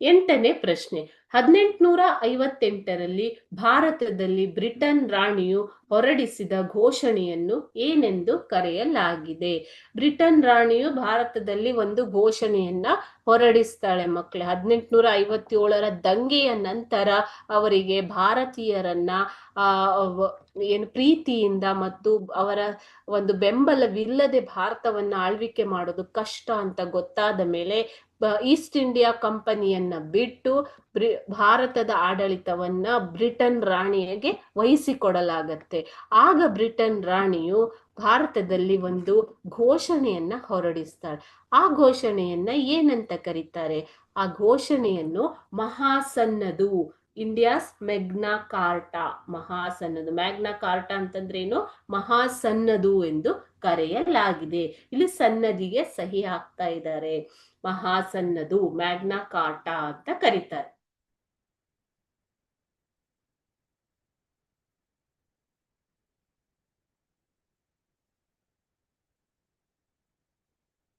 ಎಂಟನೇ ಪ್ರಶ್ನೆ, ಹದಿನೆಂಟುನೂರ ಐವತ್ತೆಂಟರಲ್ಲಿ ಭಾರತದಲ್ಲಿ ಬ್ರಿಟನ್ ರಾಣಿಯು ಹೊರಡಿಸಿದ ಘೋಷಣೆಯನ್ನು ಏನೆಂದು ಕರೆಯಲಾಗಿದೆ? ಬ್ರಿಟನ್ ರಾಣಿಯು ಭಾರತದಲ್ಲಿ ಒಂದು ಘೋಷಣೆಯನ್ನ ಹೊರಡಿಸ್ತಾಳೆ ಮಕ್ಕಳು ಹದಿನೆಂಟುನೂರ ಐವತ್ತೇಳರ ದಂಗೆಯ ನಂತರ ಅವರಿಗೆ ಭಾರತೀಯರನ್ನ, ಆ ಏನು ಪ್ರೀತಿಯಿಂದ ಮತ್ತು ಅವರ ಒಂದು ಬೆಂಬಲವಿಲ್ಲದೆ ಭಾರತವನ್ನ ಆಳ್ವಿಕೆ ಮಾಡೋದು ಕಷ್ಟ ಅಂತ ಗೊತ್ತಾದ ಮೇಲೆ ಈಸ್ಟ್ ಇಂಡಿಯಾ ಕಂಪನಿಯನ್ನ ಬಿಟ್ಟು ಬ್ರಿ, ಭಾರತದ ಆಡಳಿತವನ್ನ ಬ್ರಿಟನ್ ರಾಣಿಯಗೆ ವಹಿಸಿಕೊಡಲಾಗತ್ತೆ. ಆಗ ಬ್ರಿಟನ್ ರಾಣಿಯು ಭಾರತದಲ್ಲಿ ಒಂದು ಘೋಷಣೆಯನ್ನ ಹೊರಡಿಸ್ತಾಳೆ. ಆ ಘೋಷಣೆಯನ್ನ ಏನಂತ ಕರೀತಾರೆ? ಆ ಘೋಷಣೆಯನ್ನು ಮಹಾಸನ್ನದು ಇಂಡಿಯಾಸ್ ಮೆಗ್ನಾ ಕಾರ್ಟಾ ಮಹಾಸನ್ನದು ಮ್ಯಾಗ್ನಾ ಕಾರ್ಟಾ ಅಂತಂದ್ರೇನು? ಮಹಾಸನ್ನದು ಎಂದು ಕರೆಯಲಾಗಿದೆ. ಇಲ್ಲಿ ಸನ್ನದಿಗೆ ಸಹಿ ಹಾಕ್ತಾ ಇದ್ದಾರೆ. ಮಹಾಸನ್ನದು ಮ್ಯಾಗ್ನಾ ಕಾರ್ಟಾ ಅಂತ ಕರೀತಾರೆ.